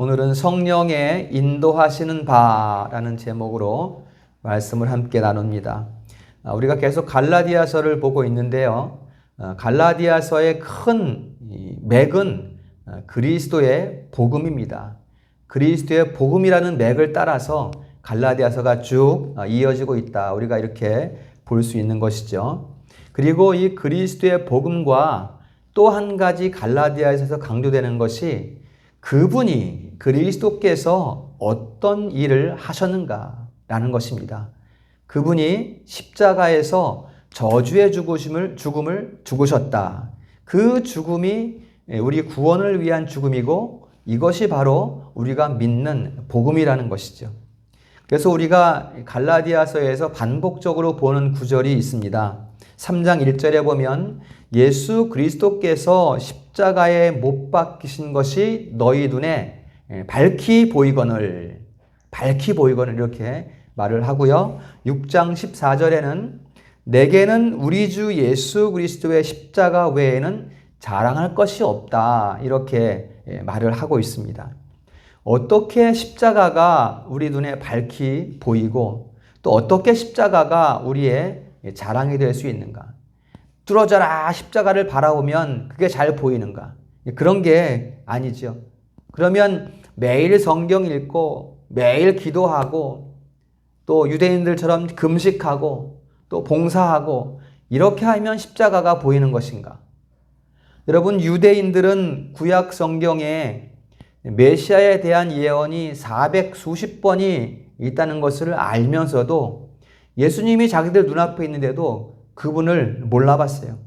오늘은 성령의 인도하시는 바라는 제목으로 말씀을 함께 나눕니다. 아, 우리가 계속 갈라디아서를 보고 있는데요. 아, 갈라디아서의 큰 맥은 아, 그리스도의 복음입니다. 그리스도의 복음이라는 맥을 따라서 갈라디아서가 쭉 이어지고 있다. 우리가 이렇게 볼 수 있는 것이죠. 그리고 이 그리스도의 복음과 또 한 가지 갈라디아에서 강조되는 것이 그분이 그리스도께서 어떤 일을 하셨는가라는 것입니다. 그분이 십자가에서 저주의 죽으심을 죽음을 죽으셨다. 그 죽음이 우리 구원을 위한 죽음이고 이것이 바로 우리가 믿는 복음이라는 것이죠. 그래서 우리가 갈라디아서에서 반복적으로 보는 구절이 있습니다. 3장 1절에 보면 예수 그리스도께서 십자가에 못 박히신 것이 너희 눈에 밝히 보이거늘 밝히 보이거늘 이렇게 말을 하고요. 6장 14절에는 내게는 우리 주 예수 그리스도의 십자가 외에는 자랑할 것이 없다. 이렇게 말을 하고 있습니다. 어떻게 십자가가 우리 눈에 밝히 보이고 또 어떻게 십자가가 우리의 자랑이 될 수 있는가? 뚫어져라 십자가를 바라보면 그게 잘 보이는가? 그런 게 아니죠. 그러면 매일 성경 읽고 매일 기도하고 또 유대인들처럼 금식하고 또 봉사하고 이렇게 하면 십자가가 보이는 것인가? 여러분 유대인들은 구약 성경에 메시아에 대한 예언이 400 수십 번이 있다는 것을 알면서도 예수님이 자기들 눈앞에 있는데도 그분을 몰라봤어요.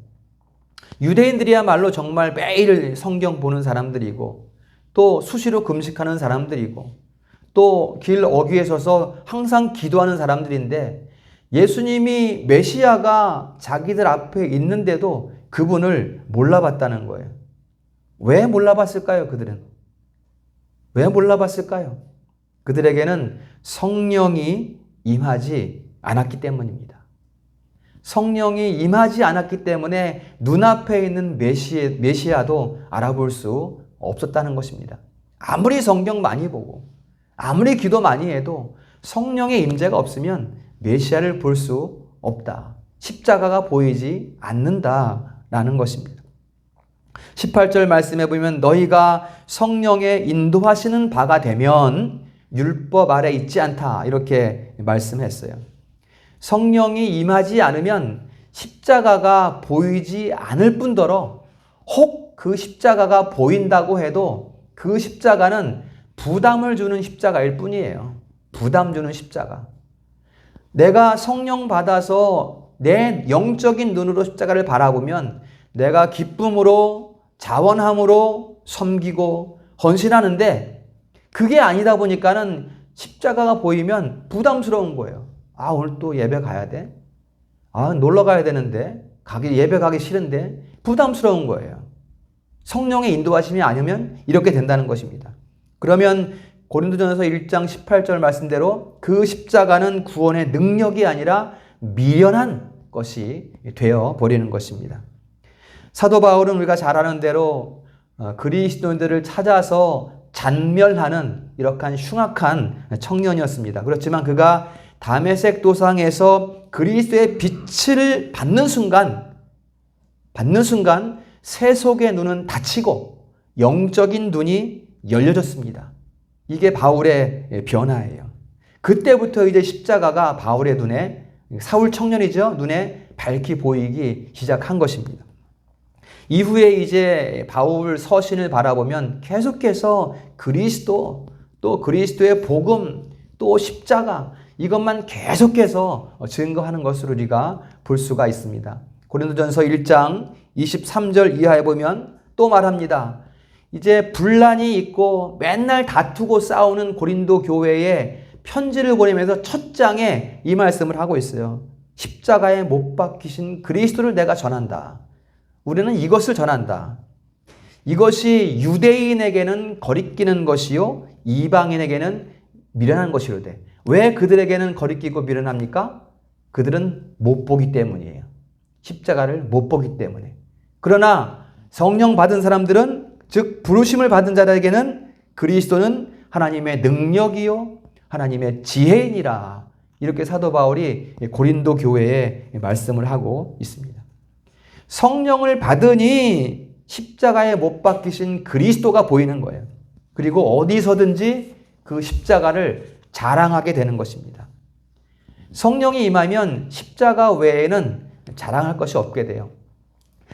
유대인들이야말로 정말 매일 성경 보는 사람들이고 또 수시로 금식하는 사람들이고 또 길 어귀에 서서 항상 기도하는 사람들인데 예수님이 메시아가 자기들 앞에 있는데도 그분을 몰라봤다는 거예요. 왜 몰라봤을까요, 그들은? 왜 몰라봤을까요? 그들에게는 성령이 임하지 않았기 때문입니다. 성령이 임하지 않았기 때문에 눈앞에 있는 메시, 메시아도 알아볼 수 없었다는 것입니다. 아무리 성경 많이 보고, 아무리 기도 많이 해도 성령의 임재가 없으면 메시아를 볼 수 없다. 십자가가 보이지 않는다라는 것입니다. 18절 말씀해 보면 너희가 성령의 인도하시는 바가 되면 율법 아래 있지 않다. 이렇게 말씀했어요. 성령이 임하지 않으면 십자가가 보이지 않을 뿐더러 혹 그 십자가가 보인다고 해도 그 십자가는 부담을 주는 십자가일 뿐이에요. 부담 주는 십자가. 내가 성령 받아서 내 영적인 눈으로 십자가를 바라보면 내가 기쁨으로 자원함으로 섬기고 헌신하는데 그게 아니다 보니까는 십자가가 보이면 부담스러운 거예요. 아, 오늘 또 예배 가야 돼? 아, 놀러 가야 되는데? 가기, 예배 가기 싫은데? 부담스러운 거예요. 성령의 인도하심이 아니면 이렇게 된다는 것입니다. 그러면 고린도전서 1장 18절 말씀대로 그 십자가는 구원의 능력이 아니라 미련한 것이 되어 버리는 것입니다. 사도 바울은 우리가 잘 아는 대로 어, 그리스도인들을 찾아서 잔멸하는 이러한 흉악한 청년이었습니다. 그렇지만 그가 다메섹 도상에서 그리스도의 빛을 받는 순간 받는 순간 세속의 눈은 닫히고 영적인 눈이 열려졌습니다. 이게 바울의 변화예요. 그때부터 이제 십자가가 바울의 눈에 사울 청년이죠. 눈에 밝히 보이기 시작한 것입니다. 이후에 이제 바울 서신을 바라보면 계속해서 그리스도 또 그리스도의 복음 또 십자가 이것만 계속해서 증거하는 것으로 우리가 볼 수가 있습니다. 고린도전서 1장 23절 이하에 보면 또 말합니다. 이제 분란이 있고 맨날 다투고 싸우는 고린도 교회에 편지를 보내면서 첫 장에 이 말씀을 하고 있어요. 십자가에 못 박히신 그리스도를 내가 전한다. 우리는 이것을 전한다. 이것이 유대인에게는 거리끼는 것이요 이방인에게는 미련한 것이로되 왜 그들에게는 거리끼고 미련합니까? 그들은 못 보기 때문이에요. 십자가를 못 보기 때문에. 그러나 성령 받은 사람들은 즉 부르심을 받은 자들에게는 그리스도는 하나님의 능력이요 하나님의 지혜이니라. 이렇게 사도 바울이 고린도 교회에 말씀을 하고 있습니다. 성령을 받으니 십자가에 못 박히신 그리스도가 보이는 거예요. 그리고 어디서든지 그 십자가를 자랑하게 되는 것입니다. 성령이 임하면 십자가 외에는 자랑할 것이 없게 돼요.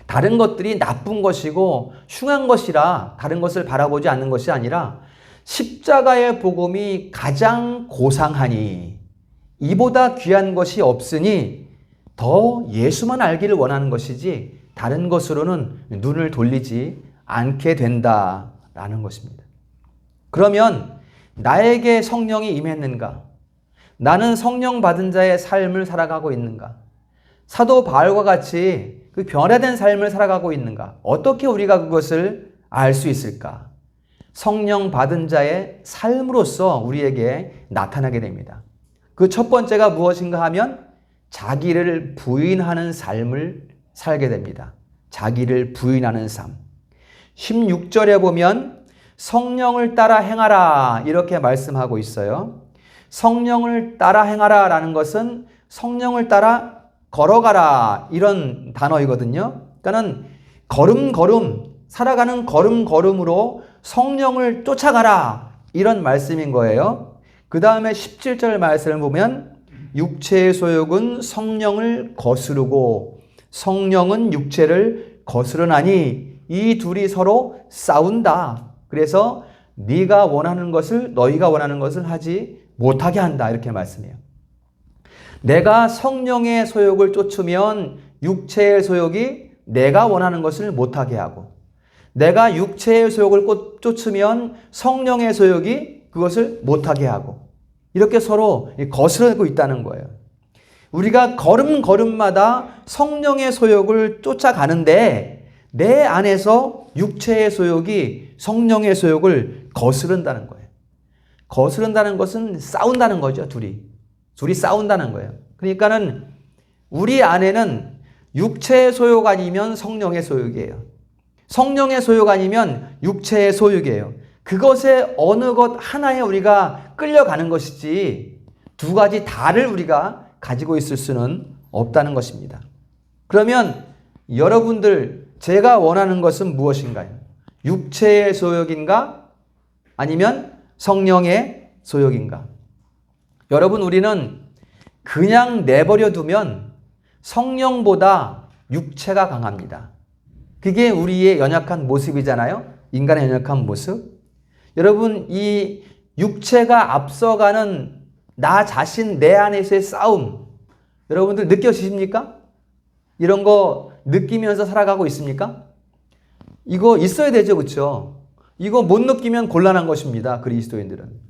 다른 것들이 나쁜 것이고 흉한 것이라 다른 것을 바라보지 않는 것이 아니라 십자가의 복음이 가장 고상하니 이보다 귀한 것이 없으니 더 예수만 알기를 원하는 것이지 다른 것으로는 눈을 돌리지 않게 된다라는 것입니다. 그러면 나에게 성령이 임했는가? 나는 성령 받은 자의 삶을 살아가고 있는가? 사도 바울과 같이 그 변화된 삶을 살아가고 있는가? 어떻게 우리가 그것을 알 수 있을까? 성령 받은 자의 삶으로서 우리에게 나타나게 됩니다. 그 첫 번째가 무엇인가 하면 자기를 부인하는 삶을 살게 됩니다. 자기를 부인하는 삶. 16절에 보면 성령을 따라 행하라 이렇게 말씀하고 있어요. 성령을 따라 행하라 라는 것은 성령을 따라 걸어가라 이런 단어이거든요. 그러니까는 걸음 걸음 살아가는 걸음 걸음으로 성령을 쫓아가라 이런 말씀인 거예요. 그 다음에 17절 말씀을 보면 육체의 소욕은 성령을 거스르고 성령은 육체를 거스르나니 이 둘이 서로 싸운다. 그래서 네가 원하는 것을 너희가 원하는 것을 하지 못하게 한다. 이렇게 말씀해요. 내가 성령의 소욕을 쫓으면 육체의 소욕이 내가 원하는 것을 못하게 하고 내가 육체의 소욕을 쫓으면 성령의 소욕이 그것을 못하게 하고 이렇게 서로 거스르고 있다는 거예요. 우리가 걸음걸음마다 성령의 소욕을 쫓아가는데 내 안에서 육체의 소욕이 성령의 소욕을 거스른다는 거예요. 거스른다는 것은 싸운다는 거죠, 둘이. 둘이 싸운다는 거예요. 그러니까는 우리 안에는 육체의 소욕 아니면 성령의 소욕이에요. 성령의 소욕 아니면 육체의 소욕이에요. 그것에 어느 것 하나에 우리가 끌려가는 것이지 두 가지 다를 우리가 가지고 있을 수는 없다는 것입니다. 그러면 여러분들 제가 원하는 것은 무엇인가요? 육체의 소욕인가? 아니면 성령의 소욕인가? 여러분 우리는 그냥 내버려 두면 성령보다 육체가 강합니다. 그게 우리의 연약한 모습이잖아요. 인간의 연약한 모습. 여러분 이 육체가 앞서가는 나 자신 내 안에서의 싸움 여러분들 느껴지십니까? 이런 거 느끼면서 살아가고 있습니까? 이거 있어야 되죠, 그렇죠? 이거 못 느끼면 곤란한 것입니다, 그리스도인들은.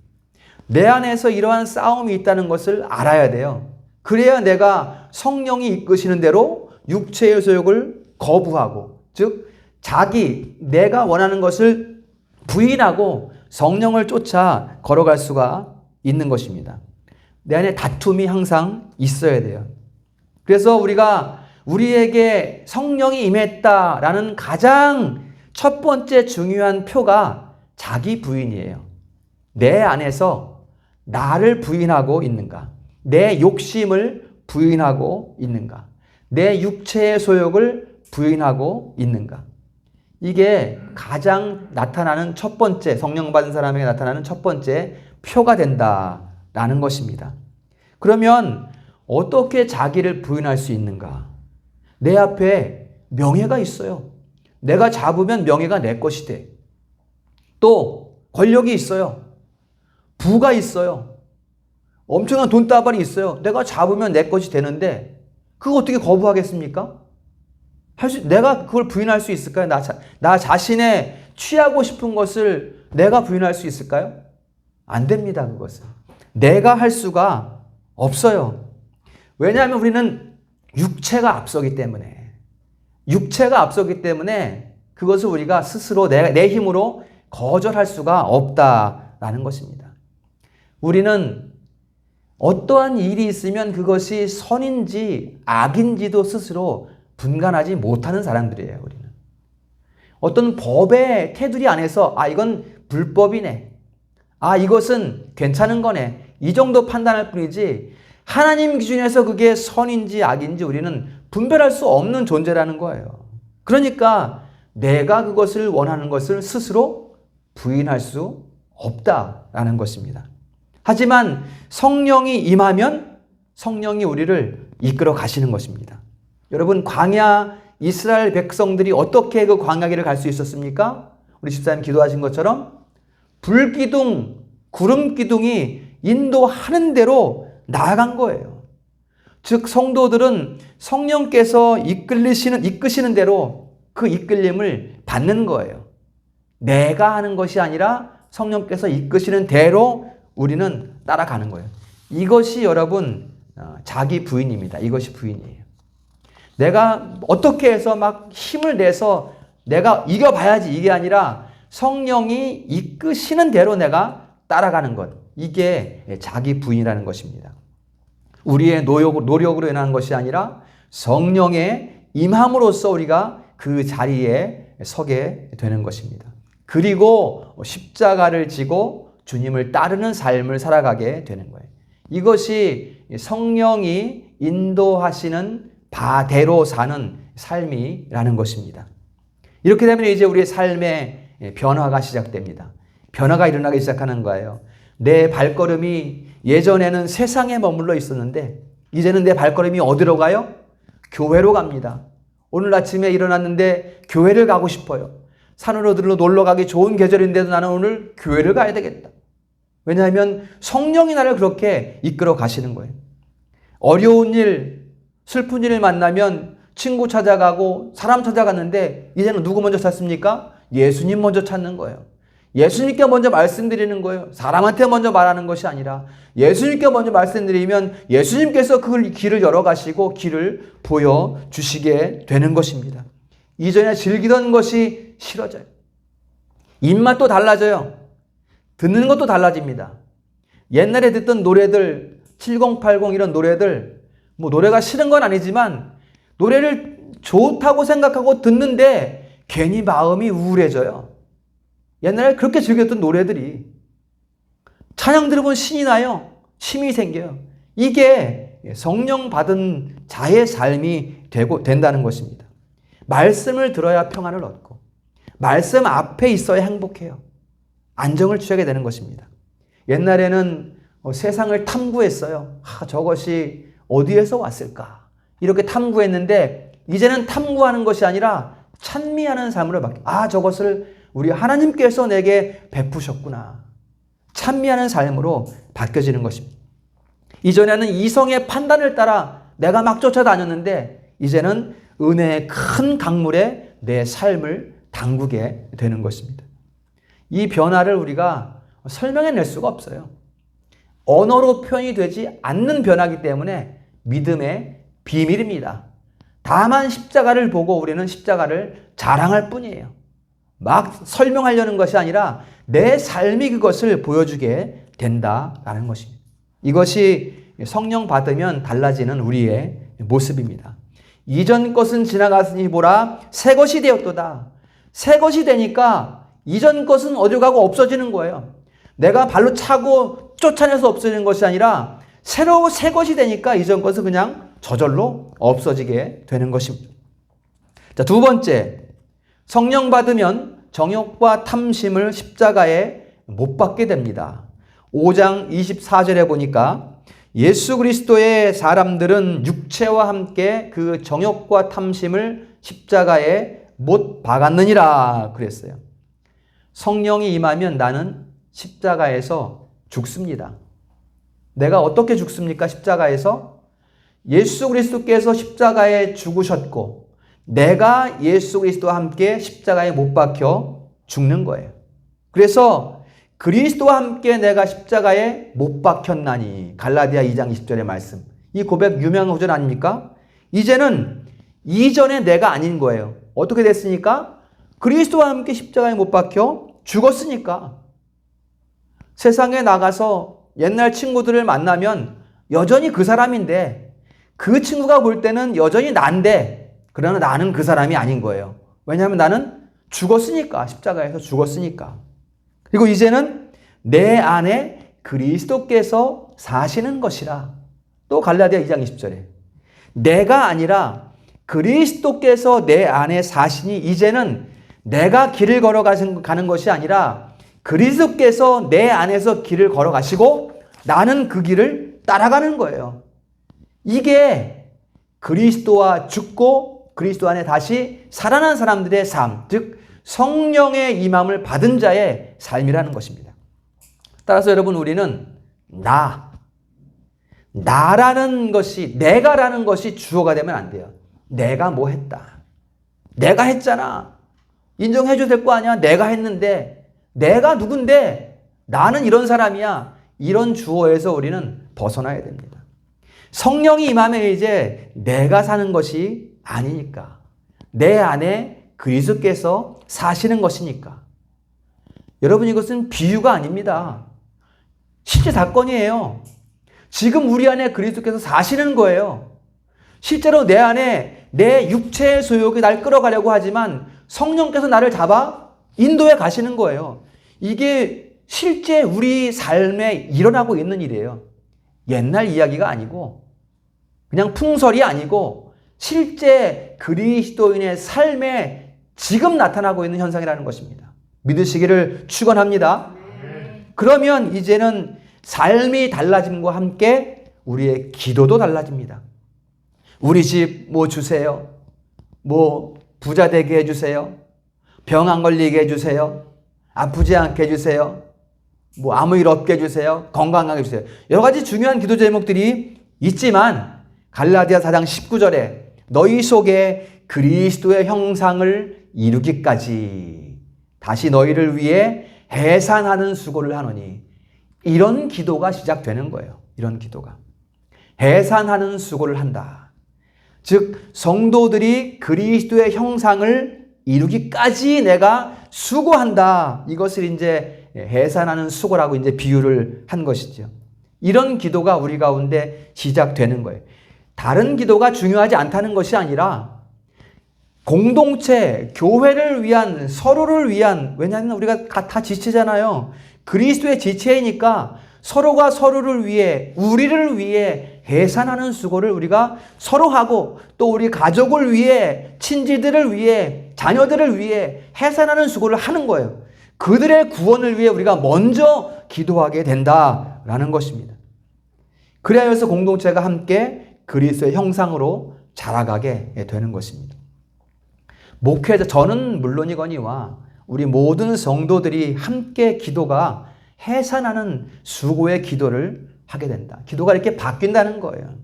내 안에서 이러한 싸움이 있다는 것을 알아야 돼요. 그래야 내가 성령이 이끄시는 대로 육체의 소욕을 거부하고, 즉, 자기, 내가 원하는 것을 부인하고 성령을 쫓아 걸어갈 수가 있는 것입니다. 내 안에 다툼이 항상 있어야 돼요. 그래서 우리가 우리에게 성령이 임했다라는 가장 첫 번째 중요한 표가 자기 부인이에요. 내 안에서 나를 부인하고 있는가? 내 욕심을 부인하고 있는가? 내 육체의 소욕을 부인하고 있는가? 이게 가장 나타나는 첫 번째, 성령 받은 사람에게 나타나는 첫 번째 표가 된다라는 것입니다. 그러면 어떻게 자기를 부인할 수 있는가? 내 앞에 명예가 있어요. 내가 잡으면 명예가 내 것이 돼. 또 권력이 있어요. 부가 있어요. 엄청난 돈다발이 있어요. 내가 잡으면 내 것이 되는데 그거 어떻게 거부하겠습니까? 할 수, 내가 그걸 부인할 수 있을까요? 나, 자, 나 자신의 취하고 싶은 것을 내가 부인할 수 있을까요? 안 됩니다, 그것은. 내가 할 수가 없어요. 왜냐하면 우리는 육체가 앞서기 때문에. 육체가 앞서기 때문에 그것을 우리가 스스로 내, 내 힘으로 거절할 수가 없다라는 것입니다. 우리는 어떠한 일이 있으면 그것이 선인지 악인지도 스스로 분간하지 못하는 사람들이에요, 우리는. 어떤 법의 테두리 안에서, 아, 이건 불법이네. 아, 이것은 괜찮은 거네. 이 정도 판단할 뿐이지 하나님 기준에서 그게 선인지 악인지 우리는 분별할 수 없는 존재라는 거예요. 그러니까 내가 그것을 원하는 것을 스스로 부인할 수 없다라는 것입니다. 하지만 성령이 임하면 성령이 우리를 이끌어 가시는 것입니다. 여러분 광야 이스라엘 백성들이 어떻게 그 광야길을 갈 수 있었습니까? 우리 집사님 기도하신 것처럼 불기둥, 구름 기둥이 인도하는 대로 나아간 거예요. 즉 성도들은 성령께서 이끌리시는 이끄시는 대로 그 이끌림을 받는 거예요. 내가 하는 것이 아니라 성령께서 이끄시는 대로 우리는 따라가는 거예요. 이것이 여러분 어, 자기 부인입니다. 이것이 부인이에요. 내가 어떻게 해서 막 힘을 내서 내가 이겨봐야지 이게 아니라 성령이 이끄시는 대로 내가 따라가는 것. 이게 자기 부인이라는 것입니다. 우리의 노력, 노력으로 인한 것이 아니라 성령의 임함으로써 우리가 그 자리에 서게 되는 것입니다. 그리고 십자가를 지고 주님을 따르는 삶을 살아가게 되는 거예요. 이것이 성령이 인도하시는 바대로 사는 삶이라는 것입니다. 이렇게 되면 이제 우리의 삶에 변화가 시작됩니다. 변화가 일어나기 시작하는 거예요. 내 발걸음이 예전에는 세상에 머물러 있었는데 이제는 내 발걸음이 어디로 가요? 교회로 갑니다. 오늘 아침에 일어났는데 교회를 가고 싶어요. 산으로 들러 놀러 가기 좋은 계절인데도 나는 오늘 교회를 가야 되겠다. 왜냐하면 성령이 나를 그렇게 이끌어 가시는 거예요. 어려운 일, 슬픈 일을 만나면 친구 찾아가고 사람 찾아갔는데 이제는 누구 먼저 찾습니까? 예수님 먼저 찾는 거예요. 예수님께 먼저 말씀드리는 거예요. 사람한테 먼저 말하는 것이 아니라 예수님께 먼저 말씀드리면 예수님께서 그 길을 열어가시고 길을 보여주시게 되는 것입니다. 이전에 즐기던 것이 싫어져요. 입맛도 달라져요. 듣는 것도 달라집니다. 옛날에 듣던 노래들, 7080 이런 노래들, 뭐 노래가 싫은 건 아니지만 노래를 좋다고 생각하고 듣는데 괜히 마음이 우울해져요. 옛날에 그렇게 즐겼던 노래들이 찬양 들으면 신이 나요. 힘이 생겨요. 이게 성령 받은 자의 삶이 되고 된다는 것입니다. 말씀을 들어야 평안을 얻고 말씀 앞에 있어야 행복해요. 안정을 취하게 되는 것입니다. 옛날에는 어, 세상을 탐구했어요. 아, 저것이 어디에서 왔을까? 이렇게 탐구했는데 이제는 탐구하는 것이 아니라 찬미하는 삶으로 바뀌어. 아, 저것을 우리 하나님께서 내게 베푸셨구나. 찬미하는 삶으로 바뀌어지는 것입니다. 이전에는 이성의 판단을 따라 내가 막 쫓아다녔는데 이제는 은혜의 큰 강물에 내 삶을 담그게 되는 것입니다. 이 변화를 우리가 설명해 낼 수가 없어요. 언어로 표현이 되지 않는 변화기 때문에 믿음의 비밀입니다. 다만 십자가를 보고 우리는 십자가를 자랑할 뿐이에요. 막 설명하려는 것이 아니라 내 삶이 그것을 보여주게 된다라는 것입니다. 이것이 성령 받으면 달라지는 우리의 모습입니다. 이전 것은 지나갔으니 보라 새 것이 되었도다. 새 것이 되니까 이전 것은 어디 가고 없어지는 거예요. 내가 발로 차고 쫓아내서 없어지는 것이 아니라 새로 새 것이 되니까 이전 것은 그냥 저절로 없어지게 되는 것입니다. 자, 두 번째. 성령 받으면 정욕과 탐심을 십자가에 못 받게 됩니다. 5장 24절에 보니까 예수 그리스도의 사람들은 육체와 함께 그 정욕과 탐심을 십자가에 못 박았느니라 그랬어요. 성령이 임하면 나는 십자가에서 죽습니다. 내가 어떻게 죽습니까? 십자가에서 예수 그리스도께서 십자가에 죽으셨고 내가 예수 그리스도와 함께 십자가에 못 박혀 죽는 거예요. 그래서 그리스도와 함께 내가 십자가에 못 박혔나니 갈라디아 2장 20절의 말씀. 이 고백 유명한 구절 아닙니까? 이제는 이전에 내가 아닌 거예요. 어떻게 됐습니까? 그리스도와 함께 십자가에 못 박혀 죽었으니까. 세상에 나가서 옛날 친구들을 만나면 여전히 그 사람인데 그 친구가 볼 때는 여전히 난데 그러나 나는 그 사람이 아닌 거예요. 왜냐하면 나는 죽었으니까 십자가에서 죽었으니까 그리고 이제는 내 안에 그리스도께서 사시는 것이라. 또 갈라디아 2장 20절에 내가 아니라 그리스도께서 내 안에 사시니 이제는 내가 길을 걸어가는 것이 아니라 그리스도께서 내 안에서 길을 걸어가시고 나는 그 길을 따라가는 거예요. 이게 그리스도와 죽고 그리스도 안에 다시 살아난 사람들의 삶, 즉 성령의 임함을 받은 자의 삶이라는 것입니다. 따라서 여러분 우리는 나, 나라는 것이 내가라는 것이 주어가 되면 안 돼요. 내가 뭐 했다. 내가 했잖아. 인정해 줘야 될 거 아니야. 내가 했는데 내가 누군데 나는 이런 사람이야. 이런 주어에서 우리는 벗어나야 됩니다. 성령이 임하면 이제 내가 사는 것이 아니니까. 내 안에 그리스도께서 사시는 것이니까. 여러분 이것은 비유가 아닙니다. 실제 사건이에요. 지금 우리 안에 그리스도께서 사시는 거예요. 실제로 내 안에 내 육체의 소욕이 날 끌어가려고 하지만 성령께서 나를 잡아 인도에 가시는 거예요. 이게 실제 우리 삶에 일어나고 있는 일이에요. 옛날 이야기가 아니고 그냥 풍설이 아니고 실제 그리스도인의 삶에 지금 나타나고 있는 현상이라는 것입니다. 믿으시기를 축원합니다. 그러면 이제는 삶이 달라짐과 함께 우리의 기도도 달라집니다. 우리 집 뭐 주세요. 뭐 부자 되게 해주세요. 병 안 걸리게 해주세요. 아프지 않게 해주세요. 뭐 아무 일 없게 해주세요. 건강하게 해주세요. 여러 가지 중요한 기도 제목들이 있지만 갈라디아 4장 19절에 너희 속에 그리스도의 형상을 이루기까지 다시 너희를 위해 해산하는 수고를 하노니 이런 기도가 시작되는 거예요. 이런 기도가. 해산하는 수고를 한다. 즉, 성도들이 그리스도의 형상을 이루기까지 내가 수고한다. 이것을 이제 해산하는 수고라고 이제 비유를 한 것이죠. 이런 기도가 우리 가운데 시작되는 거예요. 다른 기도가 중요하지 않다는 것이 아니라 공동체, 교회를 위한, 서로를 위한, 왜냐하면 우리가 다 지체잖아요. 그리스도의 지체이니까 서로가 서로를 위해, 우리를 위해 해산하는 수고를 우리가 서로 하고 또 우리 가족을 위해, 친지들을 위해, 자녀들을 위해 해산하는 수고를 하는 거예요. 그들의 구원을 위해 우리가 먼저 기도하게 된다라는 것입니다. 그래야 해서 공동체가 함께 그리스도의 형상으로 자라가게 되는 것입니다. 목회자, 저는 물론이거니와 우리 모든 성도들이 함께 기도가 해산하는 수고의 기도를 하게 된다. 기도가 이렇게 바뀐다는 거예요.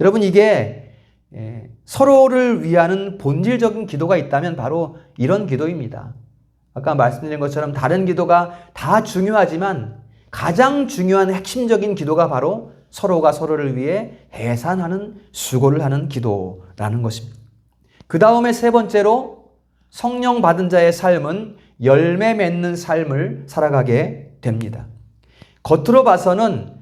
여러분, 이게 예, 서로를 위하는 본질적인 기도가 있다면 바로 이런 기도입니다. 아까 말씀드린 것처럼 다른 기도가 다 중요하지만 가장 중요한 핵심적인 기도가 바로 서로가 서로를 위해 해산하는 수고를 하는 기도라는 것입니다. 그 다음에 세 번째로 성령 받은 자의 삶은 열매 맺는 삶을 살아가게 됩니다. 겉으로 봐서는 어,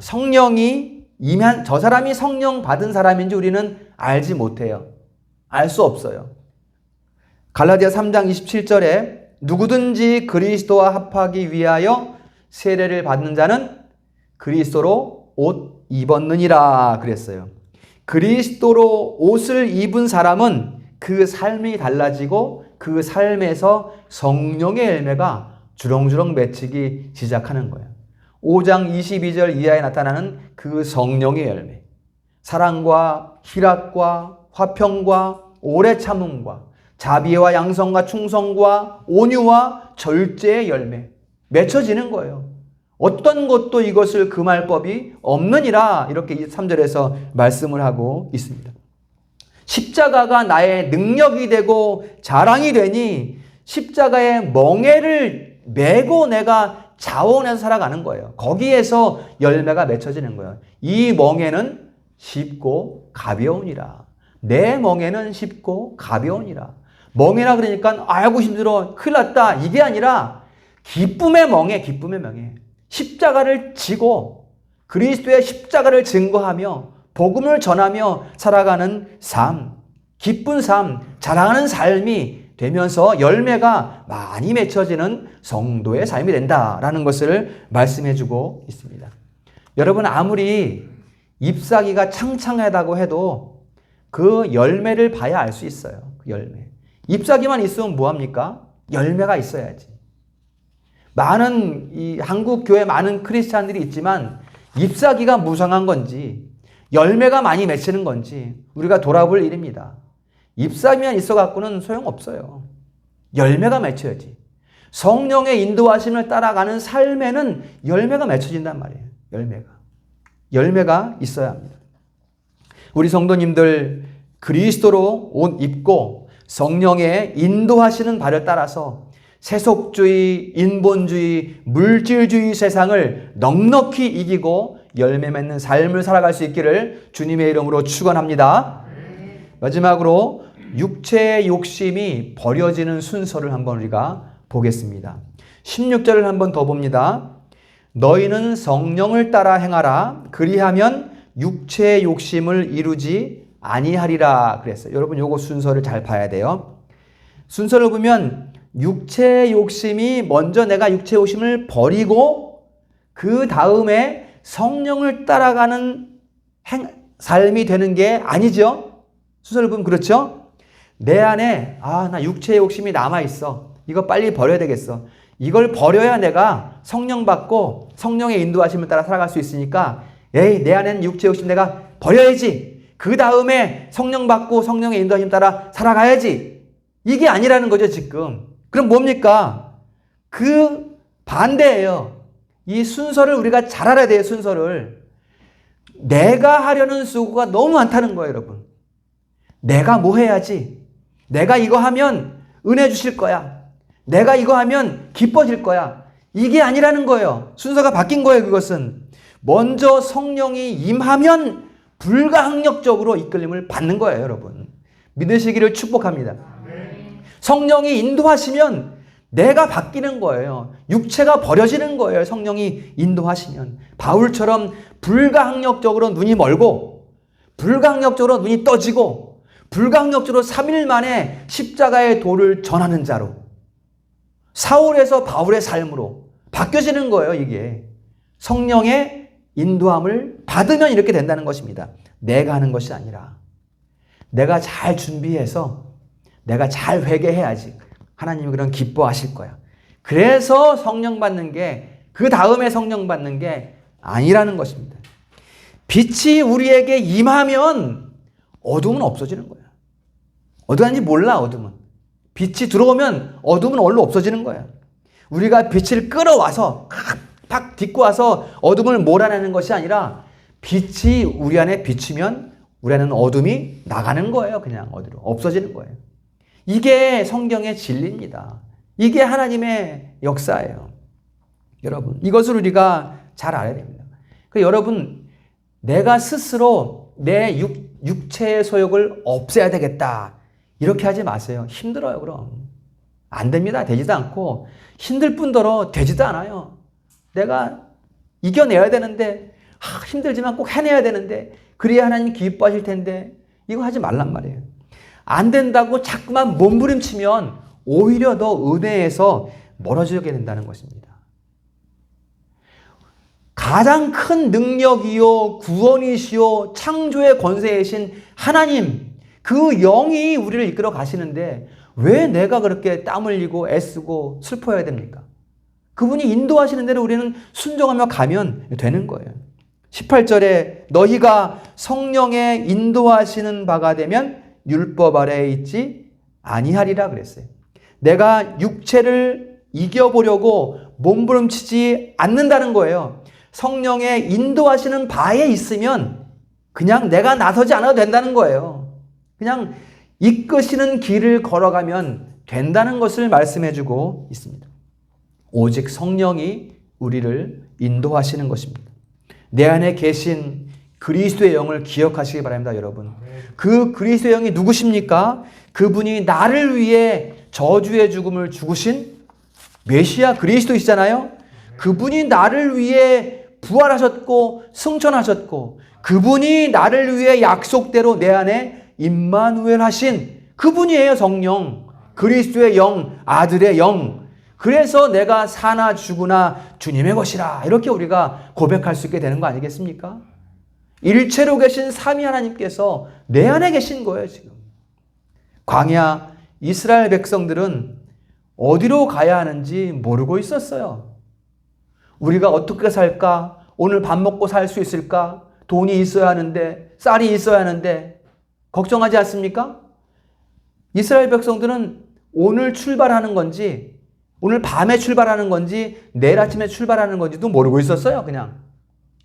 성령이 임한 저 사람이 성령 받은 사람인지 우리는 알지 못해요. 알 수 없어요. 갈라디아 3장 27절에 누구든지 그리스도와 합하기 위하여 세례를 받는 자는 그리스도로 옷 입었느니라 그랬어요. 그리스도로 옷을 입은 사람은 그 삶이 달라지고 그 삶에서 성령의 열매가 주렁주렁 맺히기 시작하는 거예요. 5장 22절 이하에 나타나는 그 성령의 열매. 사랑과 희락과 화평과 오래 참음과 자비와 양성과 충성과 온유와 절제의 열매 맺혀지는 거예요. 어떤 것도 이것을 금할 법이 없느니라 이렇게 3절에서 말씀을 하고 있습니다. 십자가가 나의 능력이 되고 자랑이 되니 십자가의 멍에를 메고 내가 자원해서 살아가는 거예요. 거기에서 열매가 맺혀지는 거예요. 이 멍에는 쉽고 가벼우니라. 내 멍에는 쉽고 가벼우니라. 멍에라 그러니까 아이고 힘들어 큰일 났다 이게 아니라 기쁨의 멍에 기쁨의 멍에 십자가를 지고 그리스도의 십자가를 증거하며 복음을 전하며 살아가는 삶, 기쁜 삶, 자랑하는 삶이 되면서 열매가 많이 맺혀지는 성도의 삶이 된다라는 것을 말씀해 주고 있습니다. 여러분 아무리 잎사귀가 창창하다고 해도 그 열매를 봐야 알 수 있어요. 그 열매. 잎사귀만 있으면 뭐합니까? 열매가 있어야지. 많은 이 한국 교회 많은 크리스찬들이 있지만 잎사귀가 무성한 건지 열매가 많이 맺히는 건지 우리가 돌아볼 일입니다. 잎사귀만 있어 갖고는 소용없어요. 열매가 맺혀야지. 성령의 인도하심을 따라가는 삶에는 열매가 맺혀진단 말이에요. 열매가. 열매가 있어야 합니다. 우리 성도님들 그리스도로 옷 입고 성령의 인도하시는 바를 따라서 세속주의, 인본주의, 물질주의 세상을 넉넉히 이기고 열매 맺는 삶을 살아갈 수 있기를 주님의 이름으로 축원합니다. 마지막으로 육체의 욕심이 버려지는 순서를 한번 우리가 보겠습니다. 16절을 한번 더 봅니다. 너희는 성령을 따라 행하라. 그리하면 육체의 욕심을 이루지 아니하리라 그랬어요. 여러분 요거 순서를 잘 봐야 돼요. 순서를 보면 육체의 욕심이 먼저 내가 육체의 욕심을 버리고 그 다음에 성령을 따라가는 행, 삶이 되는 게 아니죠. 순서를 보면 그렇죠. 내 안에 아 나 육체의 욕심이 남아 있어. 이거 빨리 버려야 되겠어. 이걸 버려야 내가 성령 받고 성령의 인도하심을 따라 살아갈 수 있으니까 에이 내 안에는 육체 욕심 내가 버려야지. 그 다음에 성령 받고 성령의 인도하심 따라 살아가야지. 이게 아니라는 거죠 지금. 그럼 뭡니까? 그 반대예요. 이 순서를 우리가 잘 알아야 돼요 순서를. 내가 하려는 수고가 너무 많다는 거예요 여러분. 내가 뭐 해야지? 내가 이거 하면 은혜 주실 거야. 내가 이거 하면 기뻐질 거야. 이게 아니라는 거예요. 순서가 바뀐 거예요, 그것은. 먼저 성령이 임하면 불가항력적으로 이끌림을 받는 거예요, 여러분. 믿으시기를 축복합니다. 성령이 인도하시면 내가 바뀌는 거예요. 육체가 버려지는 거예요. 성령이 인도하시면. 바울처럼 불가항력적으로 눈이 멀고, 불가항력적으로 눈이 떠지고, 불가항력적으로 3일 만에 십자가의 도를 전하는 자로, 사울에서 바울의 삶으로 바뀌어지는 거예요, 이게. 성령의 인도함을 받으면 이렇게 된다는 것입니다. 내가 하는 것이 아니라, 내가 잘 준비해서, 내가 잘 회개해야지. 하나님이 그런 기뻐하실 거야. 그래서 성령 받는 게, 그 다음에 성령 받는 게 아니라는 것입니다. 빛이 우리에게 임하면 어둠은 없어지는 거야. 어디간지 몰라, 어둠은. 빛이 들어오면 어둠은 얼로 없어지는 거야. 우리가 빛을 끌어와서, 팍 딛고 와서 어둠을 몰아내는 것이 아니라 빛이 우리 안에 비치면 우리 안에는 어둠이 나가는 거예요. 그냥 어디로. 없어지는 거예요. 이게 성경의 진리입니다. 이게 하나님의 역사예요. 여러분, 이것을 우리가 잘 알아야 됩니다. 그 여러분, 내가 스스로 내 육, 육체의 소욕을 없애야 되겠다. 이렇게 하지 마세요. 힘들어요, 그럼. 안 됩니다. 되지도 않고. 힘들 뿐더러 되지도 않아요. 내가 이겨내야 되는데, 아, 힘들지만 꼭 해내야 되는데, 그래야 하나님 기뻐하실 텐데, 이거 하지 말란 말이에요. 안 된다고 자꾸만 몸부림치면 오히려 더 은혜에서 멀어지게 된다는 것입니다. 가장 큰 능력이요, 구원이시요, 창조의 권세이신 하나님, 그 영이 우리를 이끌어 가시는데 왜 내가 그렇게 땀 흘리고 애쓰고 슬퍼해야 됩니까? 그분이 인도하시는 대로 우리는 순종하며 가면 되는 거예요. 18절에 너희가 성령의 인도하시는 바가 되면 율법 아래에 있지 아니하리라 그랬어요. 내가 육체를 이겨보려고 몸부림치지 않는다는 거예요. 성령의 인도하시는 바에 있으면 그냥 내가 나서지 않아도 된다는 거예요. 그냥 이끄시는 길을 걸어가면 된다는 것을 말씀해 주고 있습니다. 오직 성령이 우리를 인도하시는 것입니다. 내 안에 계신 그리스도의 영을 기억하시기 바랍니다, 여러분. 그 그리스도의 영이 누구십니까? 그분이 나를 위해 저주의 죽음을 죽으신 메시아 그리스도이시잖아요. 그분이 나를 위해 부활하셨고 승천하셨고 그분이 나를 위해 약속대로 내 안에 임마누엘 하신 그분이에요, 성령. 그리스도의 영, 아들의 영. 그래서 내가 사나 죽으나 주님의 것이라. 이렇게 우리가 고백할 수 있게 되는 거 아니겠습니까? 일체로 계신 삼위 하나님께서 내 안에 계신 거예요, 지금. 광야 이스라엘 백성들은 어디로 가야 하는지 모르고 있었어요. 우리가 어떻게 살까? 오늘 밥 먹고 살 수 있을까? 돈이 있어야 하는데, 쌀이 있어야 하는데, 걱정하지 않습니까? 이스라엘 백성들은 오늘 출발하는 건지, 오늘 밤에 출발하는 건지, 내일 아침에 출발하는 건지도 모르고 있었어요, 그냥.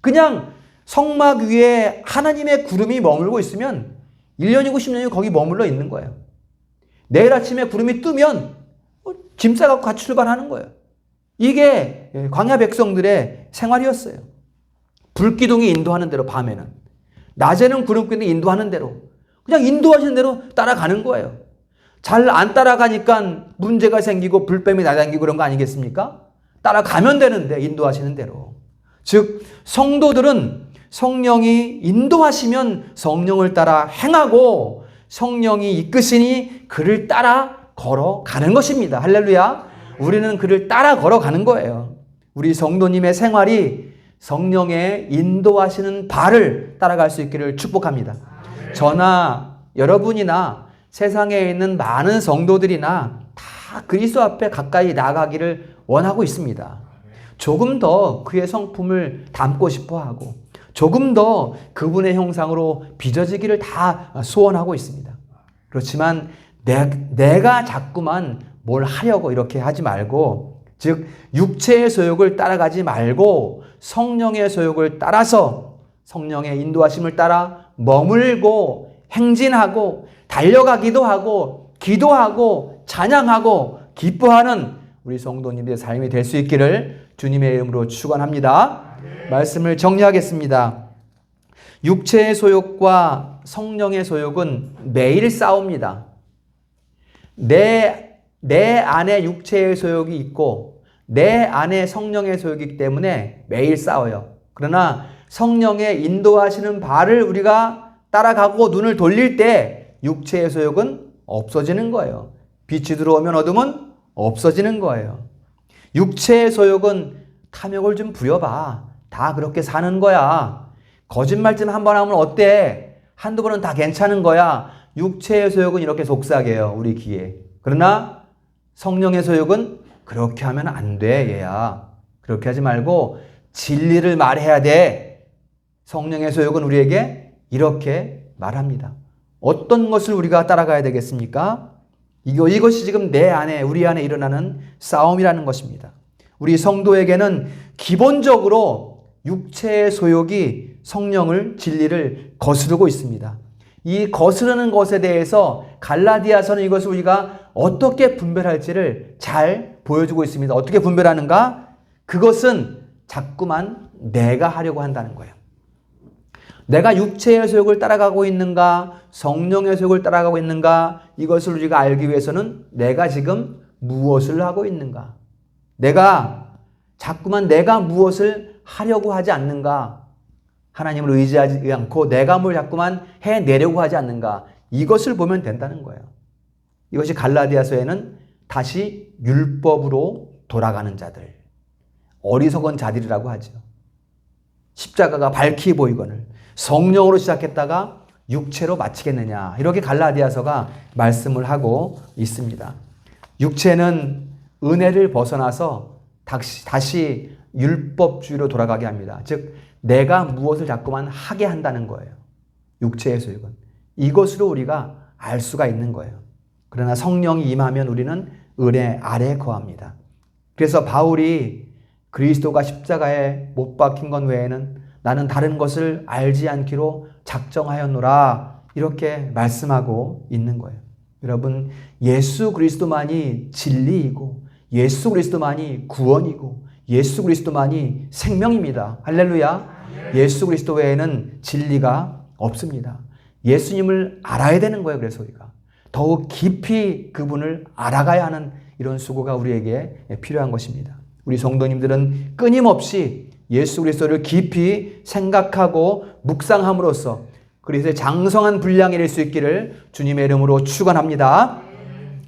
그냥 성막 위에 하나님의 구름이 머물고 있으면 1년이고 10년이고 거기 머물러 있는 거예요. 내일 아침에 구름이 뜨면 어, 짐 싸갖고 같이 출발하는 거예요. 이게 광야 백성들의 생활이었어요. 불기둥이 인도하는 대로 밤에는. 낮에는 구름기둥이 인도하는 대로. 그냥 인도하시는 대로 따라가는 거예요. 잘 안 따라가니까 문제가 생기고 불뱀이 나다니고 그런 거 아니겠습니까? 따라가면 되는데 인도하시는 대로. 즉 성도들은 성령이 인도하시면 성령을 따라 행하고 성령이 이끄시니 그를 따라 걸어가는 것입니다. 할렐루야. 우리는 그를 따라 걸어가는 거예요. 우리 성도님의 생활이 성령의 인도하시는 발을 따라갈 수 있기를 축복합니다. 저나 여러분이나 세상에 있는 많은 성도들이나 다 그리스도 앞에 가까이 나가기를 원하고 있습니다. 조금 더 그의 성품을 담고 싶어 하고 조금 더 그분의 형상으로 빚어지기를 다 소원하고 있습니다. 그렇지만 내, 내가 자꾸만 뭘 하려고 이렇게 하지 말고 즉 육체의 소욕을 따라가지 말고 성령의 소욕을 따라서 성령의 인도하심을 따라 머물고 행진하고 달려가기도 하고 기도하고 찬양하고 기뻐하는 우리 성도님들의 삶이 될 수 있기를 주님의 이름으로 축원합니다. 말씀을 정리하겠습니다. 육체의 소욕과 성령의 소욕은 매일 싸웁니다. 내, 내 안에 육체의 소욕이 있고 내 안에 성령의 소욕이기 때문에 매일 싸워요. 그러나 성령의 인도하시는 바를 우리가 따라가고 눈을 돌릴 때 육체의 소욕은 없어지는 거예요. 빛이 들어오면 어둠은 없어지는 거예요. 육체의 소욕은 탐욕을 좀 부려봐. 다 그렇게 사는 거야. 거짓말 좀 한 번 하면 어때? 한두 번은 다 괜찮은 거야. 육체의 소욕은 이렇게 속삭여요. 우리 귀에. 그러나 성령의 소욕은 그렇게 하면 안 돼, 얘야. 그렇게 하지 말고 진리를 말해야 돼. 성령의 소욕은 우리에게 이렇게 말합니다. 어떤 것을 우리가 따라가야 되겠습니까? 이거, 이것이 지금 내 안에, 우리 안에 일어나는 싸움이라는 것입니다. 우리 성도에게는 기본적으로 육체의 소욕이 성령을, 진리를 거스르고 있습니다. 이 거스르는 것에 대해서 갈라디아서는 이것을 우리가 어떻게 분별할지를 잘 보여주고 있습니다. 어떻게 분별하는가? 그것은 자꾸만 내가 하려고 한다는 거예요. 내가 육체의 소욕을 따라가고 있는가, 성령의 소욕을 따라가고 있는가, 이것을 우리가 알기 위해서는 내가 지금 무엇을 하고 있는가. 내가 자꾸만 내가 무엇을 하려고 하지 않는가. 하나님을 의지하지 않고 내가 뭘 자꾸만 해내려고 하지 않는가. 이것을 보면 된다는 거예요. 이것이 갈라디아서에는 다시 율법으로 돌아가는 자들, 어리석은 자들이라고 하죠. 십자가가 밝히 보이거늘 성령으로 시작했다가 육체로 마치겠느냐. 이렇게 갈라디아서가 말씀을 하고 있습니다. 육체는 은혜를 벗어나서 다시, 다시 율법주의로 돌아가게 합니다. 즉, 내가 무엇을 자꾸만 하게 한다는 거예요. 육체의 소욕은. 이것으로 우리가 알 수가 있는 거예요. 그러나 성령이 임하면 우리는 은혜 아래 거합니다. 그래서 바울이 그리스도가 십자가에 못 박힌 것 외에는 나는 다른 것을 알지 않기로 작정하였노라. 이렇게 말씀하고 있는 거예요. 여러분, 예수 그리스도만이 진리이고, 예수 그리스도만이 구원이고, 예수 그리스도만이 생명입니다. 할렐루야. 예수 그리스도 외에는 진리가 없습니다. 예수님을 알아야 되는 거예요. 그래서 우리가. 더욱 깊이 그분을 알아가야 하는 이런 수고가 우리에게 필요한 것입니다. 우리 성도님들은 끊임없이 예수 그리스도를 깊이 생각하고 묵상함으로써 그리스도의 장성한 분량이 될 수 있기를 주님의 이름으로 축원합니다.